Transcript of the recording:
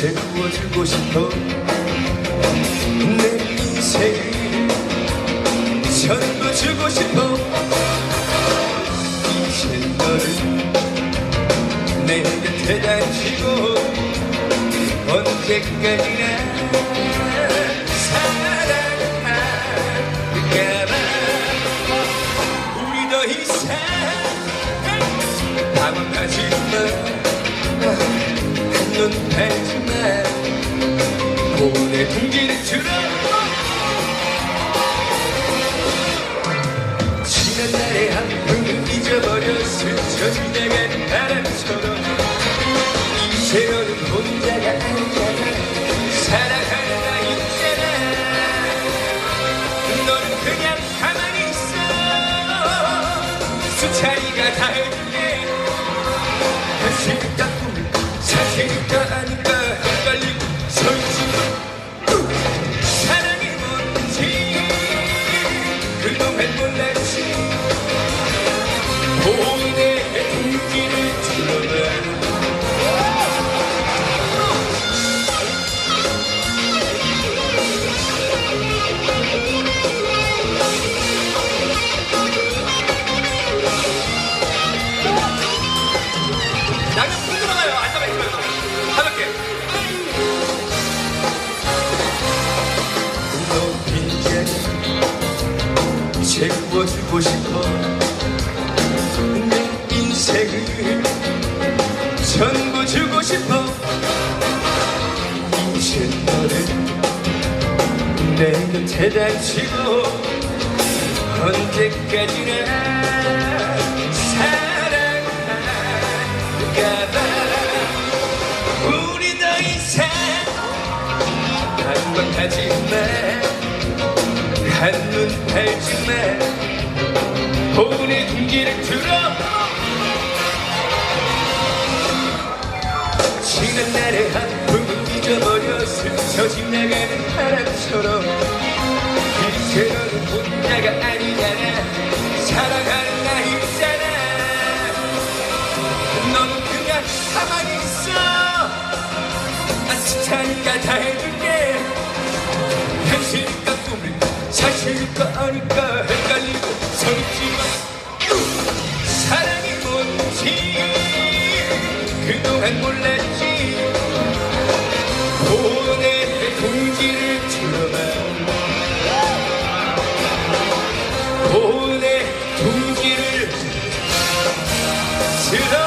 세워주고 싶어. 내 인생을 전부주고 싶어. 이제 너를 내 곁에 다지고 언제까지나 사랑할까봐. 우리 더 이상 방황하지 마 한눈 팔지 고뇌 동기를 들어 지난 날의 잊어버려 스쳐 지나가는 바람처럼 너는 혼자가 아니잖아 사랑하는 나 있잖아. 너는 그냥 가만히 있어. 수차례가 다 해줄게 현실일까 꿈일까 양념 푹 들어가요. 앉아봐 있지 말고 가볍게. 자리 채워주고 싶어. 내 인생을 전부 주고 싶어. 이제 너를 내 곁에 다치고 언제까지나 사 랑할까봐 우리 더 이상 한번하지 마. 한눈 팔지 마. 고뇌 동기를 들어. 지난 날의 아픔을 잊어버려 스쳐 지나가는 바람처럼 이제 너는 혼자가 아니잖아 사랑하는 칭찬이가 다 해줄게. 현실과 꿈을 사실과 아니까 헷갈리고 서있지만 사랑이 뭔지 그동안 몰랐지. 고뇌의 공기를 들어봐. 고뇌 공기를 들어